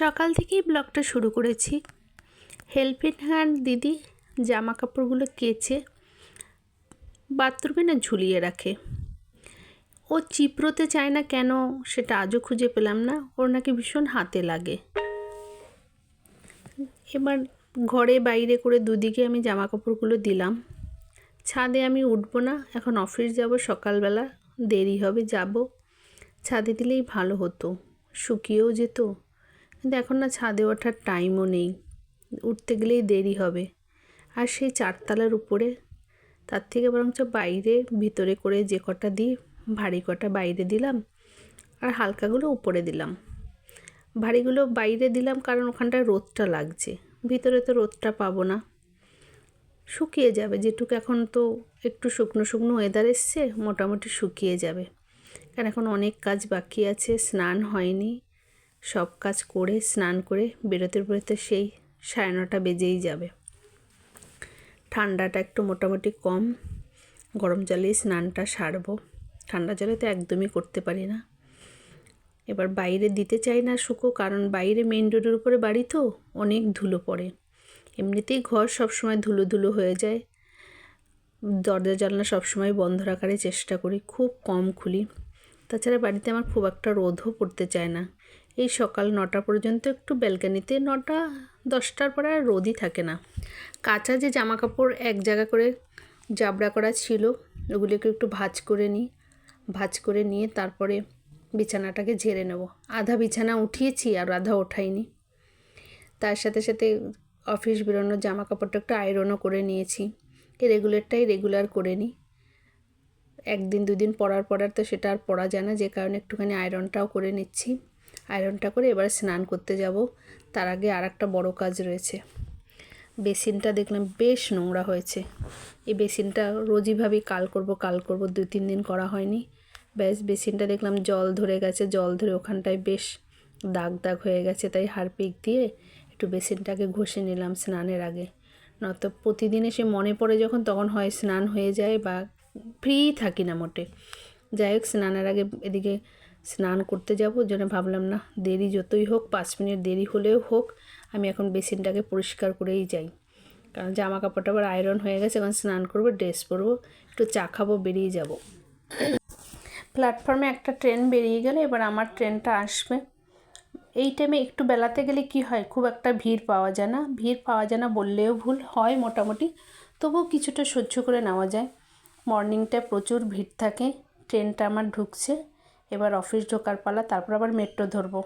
সকাল থেকেই ব্লগটা শুরু করেছি। হেল্পিং হ্যান্ড দিদি জামা কাপড়গুলো কেচে বাথরুমে না ঝুলিয়ে রাখে। ও চিপড়োতে চায় না কেন সেটা আজও খুঁজে পেলাম না, ওর নাকি ভীষণ হাতে লাগে। এবার ঘরে বাইরে করে দুদিকে আমি জামা কাপড়গুলো দিলাম। ছাদে আমি উঠবো না, এখন অফিস যাব সকালবেলা, দেরি হবে, যাব। ছাদে দিলেই ভালো হতো, শুকিয়েও যেত। কিন্তু এখন না ছাদে ওঠার টাইমও নেই। উঠতে গেলেই দেরি হবে। আর সেই চারতলার উপরে, তার থেকে বরঞ্চ বাইরে, ভিতরে করে যে কটা দিই, ভারী কটা বাইরে দিলাম আর হালকাগুলো উপরে দিলাম। ভারীগুলো বাইরে দিলাম কারণ ওখানটায় রোদটা লাগছে। ভিতরে তো রোদটা পাবো না। শুকিয়ে যাবে, যেটুকু এখন তো একটু শুকনো শুকনো ওয়েদার এসছে, মোটামুটি শুকিয়ে যাবে। কারণ এখন অনেক কাজ বাকি আছে, স্নান হয়নি। সব কাজ করে, স্নান করে বেরোতে বেরোতে সেই সাড়ে নটা বেজেই যাবে। ঠান্ডাটা একটু মোটামুটি কম, গরম জলেই স্নানটা সারবো। ঠান্ডা জলে তো একদমই করতে পারি না। এবার বাইরে দিতে চাই না শুকো, কারণ বাইরে মেন রোডের উপরে বাড়ি তো, অনেক ধুলো পড়ে। এমনিতেই ঘর সবসময় ধুলো ধুলো হয়ে যায়। দরজা জানলা সবসময় বন্ধ রাখার চেষ্টা করি, খুব কম খুলি। তাছাড়া বাড়িতে আমার খুব একটা রোদও পড়তে চায় না। এই সকাল নটা পর্যন্ত একটু ব্যালকানিতে, নটা, দশটার পরে আর রোদই থাকে না। কাঁচা যে জামা কাপড় এক জায়গা করে জাবড়া করা ছিল, ওগুলোকে একটু ভাজ করে নিই। ভাজ করে নিয়ে তারপরে বিছানাটাকে ঝেড়ে নেব। আধা বিছানা উঠিয়েছি আর আধা ওঠাইনি। তার সাথে সাথে অফিস বেরোনোর জামা কাপড়টা একটু আয়রনও করে নিয়েছি। এই রেগুলারটাই রেগুলার করে নিই। একদিন, দুদিন পরার পরার তো সেটা আর পরা যায় না, যে কারণে একটুখানি আয়রনটাও করে নিচ্ছি। আয়রনটা করে এবার স্নান করতে যাব। তার আগে আর একটা বড়ো কাজ রয়েছে। বেসিনটা দেখলাম বেশ নোংরা হয়েছে। এই বেসিনটা রোজই ভাবি কাল করব কাল করব দু তিন দিন করা হয়নি। ব্যাস, বেসিনটা দেখলাম জল ধরে গেছে, জল ধরে ওখানটায় বেশ দাগ দাগ হয়ে গেছে, তাই হারপিক দিয়ে একটু বেসিনটাকে ঘষে নিলাম স্নানের আগে। নয়তো প্রতিদিন এসে মনে পড়ে যখন, তখন হয় স্নান হয়ে যায় বা ফ্রি থাকি না মোটে। যাই হোক, স্নানের আগে এদিকে স্নান করতে যাব জন্য ভাবলাম না দেরি যতই হোক, পাঁচ মিনিট দেরি হলেও হোক, আমি এখন বেসিনটাকে পরিষ্কার করেই যাই। কারণ জামা কাপড়টা আবার আয়রন হয়ে গেছে, এখন স্নান করব ড্রেস পরবো, একটু চা খাব, বেরিয়ে যাব। প্ল্যাটফর্মে একটা ট্রেন বেরিয়ে গেলে এবার আমার ট্রেনটা আসবে। এই টাইমে একটু বেলাতে গেলে কি হয়, খুব একটা ভিড় পাওয়া যায় না। ভিড় পাওয়া যায় না বললেও ভুল হয় মোটামুটি, তবুও কিছুটা সহ্য করে নেওয়া যায়। মর্নিংটায় প্রচুর ভিড় থাকে ট্রেনটা আমার ঢুকছে। এবার অফিস ঢোকার পালা তারপর আবার মেট্রো ধরবো।